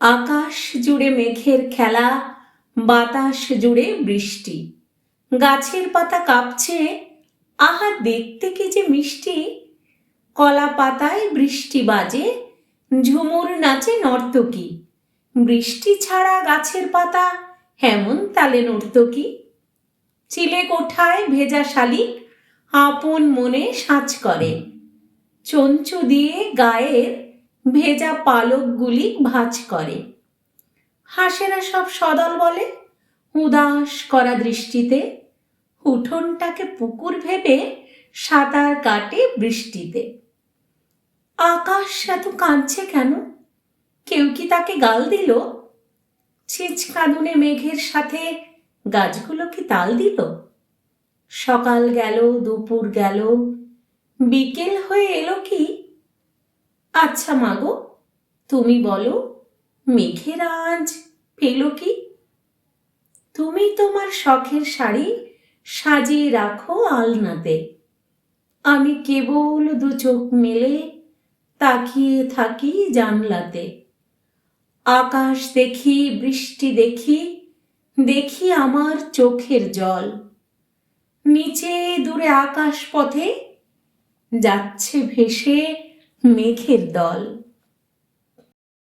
আকাশ জুড়ে মেঘের খেলা, বাতাস জুড়ে বৃষ্টি। গাছের পাতা কাঁপছে, আহা, দেখতে কি যে মিষ্টি। কলা পাতায় বৃষ্টি বাজে, ঝুমুর নাচে নর্তকী। বৃষ্টি ছাড়া গাছের পাতা, হেমন তালে নর্তকী। চিলে কোঠায় ভেজা শালিক, আপন মনে সাজ করে। চঞ্চু দিয়ে গায়ের ভেজা পালকগুলি ভাঁজ করে। হাঁসেরা সব সদল বলে, উদাস করা দৃষ্টিতে উঠোনটাকে পুকুর ভেবে সাঁতার কাটে বৃষ্টিতে। আকাশ এত কাঁদছে কেন? কেউ কি তাকে গাল দিল? ছিচ কাঁদুনে মেঘের সাথে গাছগুলো কি তাল দিল? সকাল গেল, দুপুর গেল, বিকেল হয়ে এলো কি আচ্ছা মাগো তুমি বলো মেঘের আজ পেল কি? তুমি তোমার শখের শাড়ি সাজিয়ে রাখো আলনাতে। আমি কেবল দু চোখ মেলে তাকিয়ে থাকি জানলাতে। আকাশ দেখি, বৃষ্টি দেখি দেখি আমার চোখের জল। নিচে দূরে আকাশ পথে যাচ্ছে ভেসে মেঘের দল